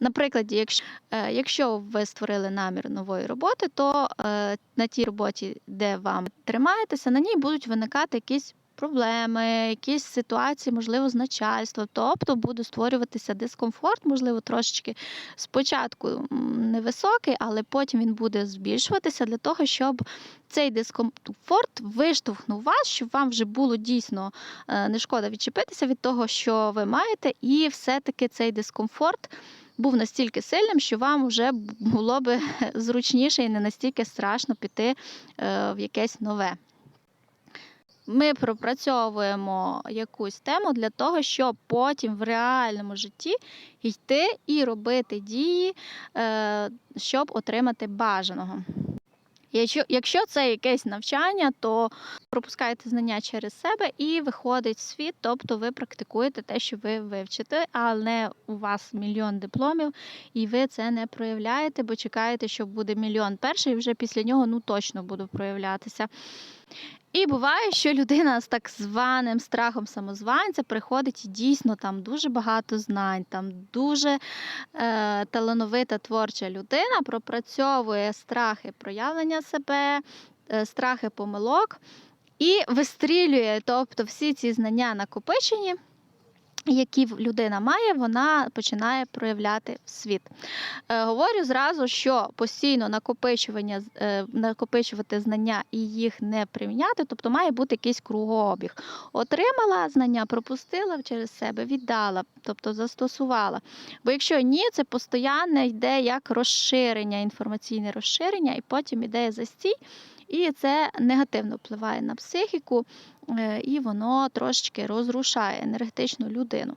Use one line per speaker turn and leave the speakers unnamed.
Наприклад, якщо, е, якщо ви створили намір нової роботи, то е, на тій роботі, де вам тримаєтеся, на ній будуть виникати якісь проблеми, якісь ситуації, можливо, з начальством. Тобто буде створюватися дискомфорт, можливо, трошечки спочатку невисокий, але потім він буде збільшуватися для того, щоб цей дискомфорт виштовхнув вас, щоб вам вже було дійсно е, не шкода відчепитися від того, що ви маєте, і все-таки цей дискомфорт був настільки сильним, що вам вже було би зручніше і не настільки страшно піти е, в якесь нове. Ми пропрацьовуємо якусь тему для того, щоб потім в реальному житті йти і робити дії, е, щоб отримати бажаного. Якщо, це якесь навчання, то пропускаєте знання через себе і виходить в світ, тобто ви практикуєте те, що ви вивчите, але у вас мільйон дипломів, і ви це не проявляєте, бо чекаєте, що буде мільйон перший, і вже після нього ну точно буду проявлятися. І буває, що людина з так званим страхом самозванця приходить і дійсно там дуже багато знань, там дуже е, талановита творча людина пропрацьовує страхи проявлення себе, е, страхи помилок і вистрілює, тобто всі ці знання накопичені. Які людина має, вона починає проявляти в світ. Е, говорю зразу, що постійно накопичування, е, накопичувати знання і їх не приміняти, тобто має бути якийсь кругообіг. Отримала знання, пропустила через себе, віддала, тобто застосувала. Бо якщо ні, це постійно йде як розширення, інформаційне розширення, і потім іде застій, і це негативно впливає на психіку, і воно трошечки розрушає енергетичну людину.